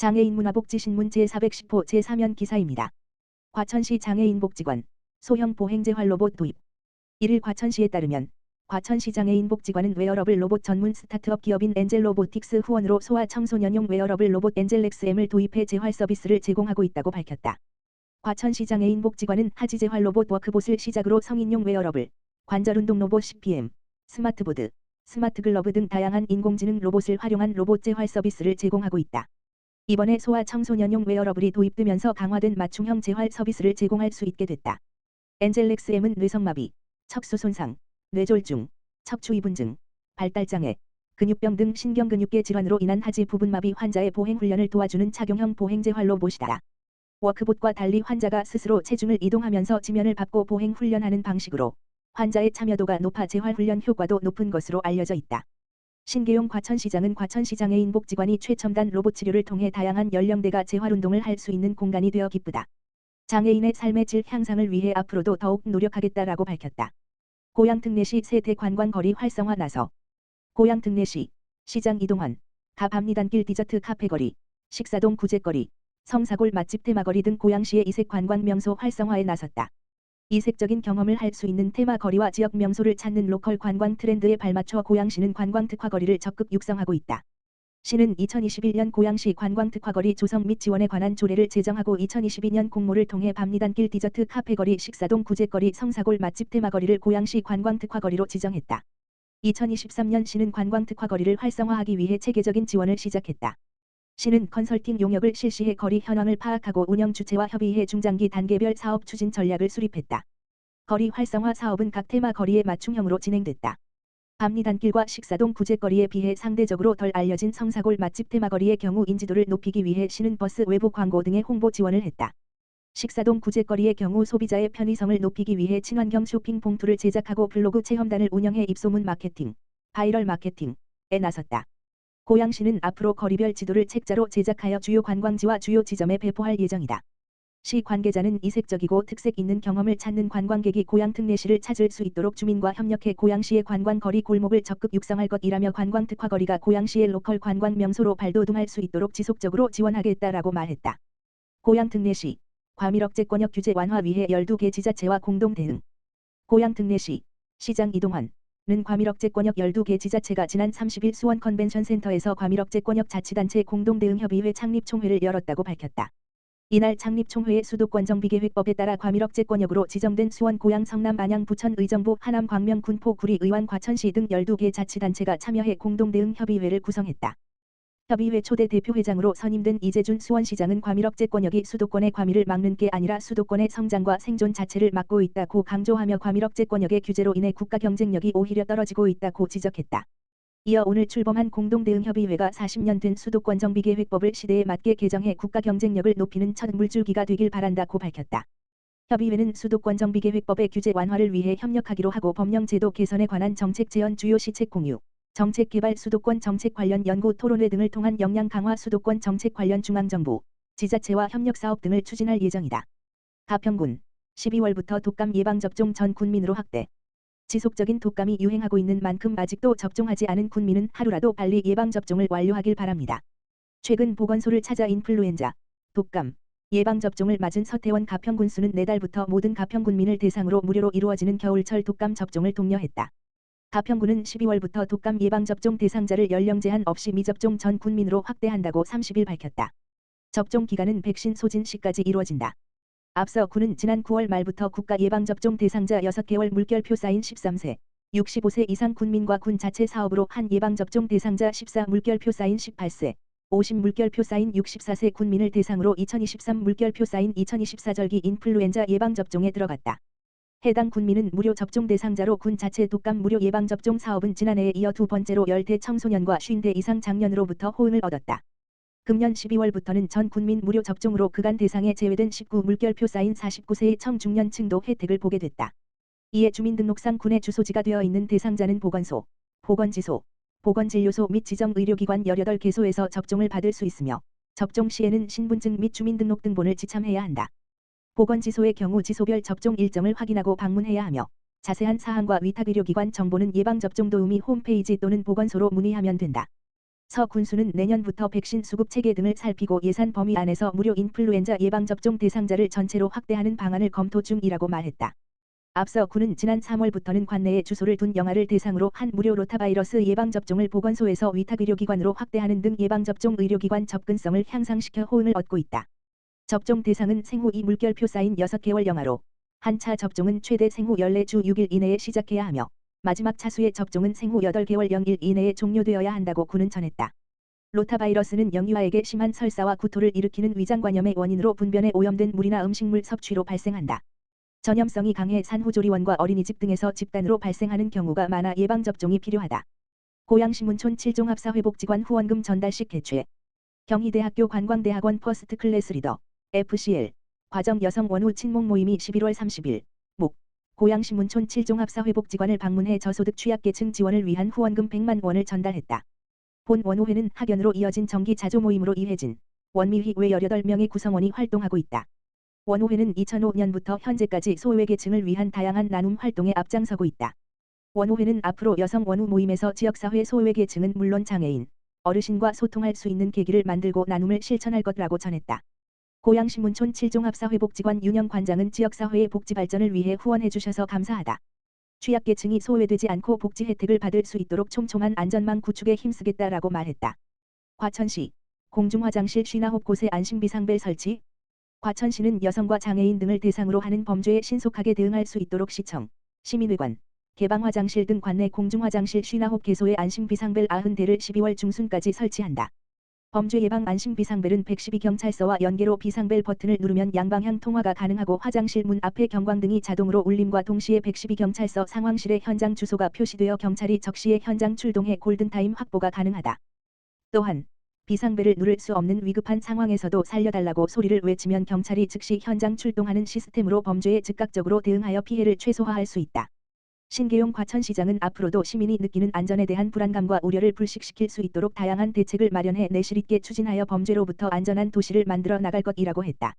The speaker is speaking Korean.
장애인 문화복지신문 제410호 제3연 기사입니다. 과천시 장애인 복지관 소형 보행 재활 로봇 도입 1일 과천시에 따르면 과천시 장애인 복지관은 웨어러블 로봇 전문 스타트업 기업인 엔젤 로보틱스 후원으로 소아 청소년용 웨어러블 로봇 엔젤렉스M을 도입해 재활 서비스를 제공하고 있다고 밝혔다. 과천시 장애인 복지관은 하지 재활 로봇 워크봇을 시작으로 성인용 웨어러블, 관절 운동 로봇 CPM, 스마트보드, 스마트 글러브 등 다양한 인공지능 로봇을 활용한 로봇 재활 서비스를 제공하고 있다. 이번에 소아 청소년용 웨어러블이 도입되면서 강화된 맞춤형 재활 서비스를 제공할 수 있게 됐다. 엔젤렉스M은 뇌성마비, 척수 손상, 뇌졸중, 척추 이분증, 발달장애, 근육병 등 신경근육계 질환으로 인한 하지 부분마비 환자의 보행 훈련을 도와주는 착용형 보행 재활 로봇이다. 워크봇과 달리 환자가 스스로 체중을 이동하면서 지면을 밟고 보행 훈련하는 방식으로 환자의 참여도가 높아 재활 훈련 효과도 높은 것으로 알려져 있다. 신계용 과천시장은 과천시장애인 복지관이 최첨단 로봇 치료를 통해 다양한 연령대가 재활 운동을 할 수 있는 공간이 되어 기쁘다. 장애인의 삶의 질 향상을 위해 앞으로도 더욱 노력하겠다라고 밝혔다. 고양 특례시 세대 관광 거리 활성화 나서 고양 특례시 시장 이동환 가밤리단길 디저트 카페 거리 식사동 구제거리 성사골 맛집 테마거리 등 고양시의 이색 관광 명소 활성화에 나섰다. 이색적인 경험을 할 수 있는 테마 거리와 지역 명소를 찾는 로컬 관광 트렌드에 발맞춰 고양시는 관광 특화 거리를 적극 육성하고 있다. 시는 2021년 고양시 관광 특화 거리 조성 및 지원에 관한 조례를 제정하고 2022년 공모를 통해 밤리단길 디저트 카페 거리 식사동 구제거리 성사골 맛집 테마 거리를 고양시 관광 특화 거리로 지정했다. 2023년 시는 관광 특화 거리를 활성화하기 위해 체계적인 지원을 시작했다. 시는 컨설팅 용역을 실시해 거리 현황을 파악하고 운영 주체와 협의해 중장기 단계별 사업 추진 전략을 수립했다. 거리 활성화 사업은 각 테마 거리에 맞춤형으로 진행됐다. 밤리단길과 식사동 구제거리에 비해 상대적으로 덜 알려진 성사골 맛집 테마거리의 경우 인지도를 높이기 위해 시는 버스 외부 광고 등의 홍보 지원을 했다. 식사동 구제거리의 경우 소비자의 편의성을 높이기 위해 친환경 쇼핑 봉투를 제작하고 블로그 체험단을 운영해 입소문 마케팅, 바이럴 마케팅에 나섰다. 고양시는 앞으로 거리별 지도를 책자로 제작하여 주요 관광지와 주요 지점에 배포할 예정이다. 시 관계자는 이색적이고 특색 있는 경험을 찾는 관광객이 고양 특례시를 찾을 수 있도록 주민과 협력해 고양시의 관광거리 골목을 적극 육성할 것이라며 관광 특화거리가 고양시의 로컬 관광 명소로 발돋움할 수 있도록 지속적으로 지원하겠다라고 말했다. 고양 특례시 과밀억제권역 규제 완화 위해 12개 지자체와 공동 대응 고양 특례시 시장 이동환 는 과밀억제권역 12개 지자체가 지난 30일 수원 컨벤션 센터에서 과밀억제권역 자치단체 공동대응협의회 창립총회를 열었다고 밝혔다. 이날 창립총회의 수도권 정비계획법에 따라 과밀억제권역으로 지정된 수원 고양 성남 안양 부천 의정부 하남 광명 군포 구리 의왕 과천시 등 12개 자치단체가 참여해 공동대응협의회를 구성했다. 협의회 초대 대표회장으로 선임된 이재준 수원시장은 과밀억제 권역이 수도권의 과밀을 막는 게 아니라 수도권의 성장과 생존 자체를 막고 있다고 강조하며 과밀억제 권역의 규제로 인해 국가 경쟁력이 오히려 떨어지고 있다고 지적했다. 이어 오늘 출범한 공동대응협의회가 40년 된 수도권 정비계획법을 시대에 맞게 개정해 국가 경쟁력을 높이는 첫 물줄기가 되길 바란다고 밝혔다. 협의회는 수도권 정비계획법의 규제 완화를 위해 협력하기로 하고 법령 제도 개선에 관한 정책 제언 주요 시책 공유, 정책 개발 수도권 정책 관련 연구 토론회 등을 통한 역량 강화 수도권 정책 관련 중앙정부, 지자체와 협력 사업 등을 추진할 예정이다. 가평군 12월부터 독감 예방접종 전 군민으로 확대. 지속적인 독감이 유행하고 있는 만큼 아직도 접종하지 않은 군민은 하루라도 빨리 예방접종을 완료하길 바랍니다. 최근 보건소를 찾아 인플루엔자, 독감, 예방접종을 맞은 서태원 가평군수는 내달부터 모든 가평군민을 대상으로 무료로 이루어지는 겨울철 독감 접종을 독려했다. 가평군은 12월부터 독감 예방접종 대상자를 연령 제한 없이 미접종 전 군민으로 확대한다고 30일 밝혔다. 접종 기간은 백신 소진 시까지 이루어진다. 앞서 군은 지난 9월 말부터 국가 예방접종 대상자 6개월 물결표 쌓인 13세, 65세 이상 군민과 군 자체 사업으로 한 예방접종 대상자 14 물결표 쌓인 18세, 50 물결표 쌓인 64세 군민을 대상으로 2023 물결표 쌓인 2024 절기 인플루엔자 예방접종에 들어갔다. 해당 군민은 무료 접종 대상자로 군 자체 독감 무료 예방접종 사업은 지난해에 이어 두 번째로 10대 청소년과 50대 이상 장년으로부터 호응을 얻었다. 금년 12월부터는 전 국민 무료 접종으로 그간 대상에 제외된 19 물결표 쌓인 49세의 청중년층도 혜택을 보게 됐다. 이에 주민등록상 군의 주소지가 되어 있는 대상자는 보건소, 보건지소, 보건진료소 및 지정 의료기관 18개소에서 접종을 받을 수 있으며 접종 시에는 신분증 및 주민등록 등본을 지참해야 한다. 보건지소의 경우 지소별 접종 일정을 확인하고 방문해야 하며 자세한 사항과 위탁의료기관 정보는 예방접종 도우미 홈페이지 또는 보건소로 문의하면 된다. 서 군수는 내년부터 백신 수급 체계 등을 살피고 예산 범위 안에서 무료 인플루엔자 예방 접종 대상자를 전체로 확대하는 방안을 검토 중이라고 말했다. 앞서 군은 지난 3월부터는 관내에 주소를 둔 영아를 대상으로 한 무료 로타바이러스 예방 접종을 보건소에서 위탁 의료기관으로 확대하는 등 예방 접종 의료기관 접근성을 향상시켜 호응을 얻고 있다. 접종 대상은 생후 2 물결표 쌓인 6개월 영아로 한 차 접종은 최대 생후 14주 6일 이내에 시작해야 하며 마지막 차수의 접종은 생후 8개월 0일 이내에 종료되어야 한다고 군은 전했다. 로타바이러스는 영유아에게 심한 설사와 구토를 일으키는 위장관염의 원인으로 분변에 오염된 물이나 음식물 섭취로 발생한다. 전염성이 강해 산후조리원과 어린이집 등에서 집단으로 발생하는 경우가 많아 예방접종이 필요하다. 고양신문촌 7종 합사회복지관 후원금 전달식 개최 경희대학교 관광대학원 퍼스트 클래스 리더 FCL 과정 여성 원후 친목 모임이 11월 30일 목 고양신문촌 7종 합사 회복지관을 방문해 저소득 취약계층 지원을 위한 후원금 100만 원을 전달했다. 본 원호회는 학연으로 이어진 정기 자조 모임으로 이혜진, 원미휘 외 18명의 구성원이 활동하고 있다. 원호회는 2005년부터 현재까지 소외계층을 위한 다양한 나눔 활동에 앞장서고 있다. 원호회는 앞으로 여성 원후 모임에서 지역사회 소외계층은 물론 장애인, 어르신과 소통할 수 있는 계기를 만들고 나눔을 실천할 것이라고 전했다. 고양신문촌 7종합사회복지관 윤영 관장은 지역사회의 복지 발전을 위해 후원해 주셔서 감사하다. 취약계층이 소외되지 않고 복지 혜택을 받을 수 있도록 촘촘한 안전망 구축에 힘쓰겠다라고 말했다. 과천시 공중화장실 59곳의 안심비상벨 설치 과천시는 여성과 장애인 등을 대상으로 하는 범죄에 신속하게 대응할 수 있도록 시청, 시민회관, 개방화장실 등 관내 공중화장실 59개소의 안심비상벨 90대를 12월 중순까지 설치한다. 범죄 예방 안심 비상벨은 112경찰서와 연계로 비상벨 버튼을 누르면 양방향 통화가 가능하고 화장실 문 앞에 경광등이 자동으로 울림과 동시에 112경찰서 상황실의 현장 주소가 표시되어 경찰이 적시에 현장 출동해 골든타임 확보가 가능하다. 또한 비상벨을 누를 수 없는 위급한 상황에서도 살려달라고 소리를 외치면 경찰이 즉시 현장 출동하는 시스템으로 범죄에 즉각적으로 대응하여 피해를 최소화할 수 있다. 신계용 과천시장은 앞으로도 시민이 느끼는 안전에 대한 불안감과 우려를 불식시킬 수 있도록 다양한 대책을 마련해 내실 있게 추진하여 범죄로부터 안전한 도시를 만들어 나갈 것이라고 했다.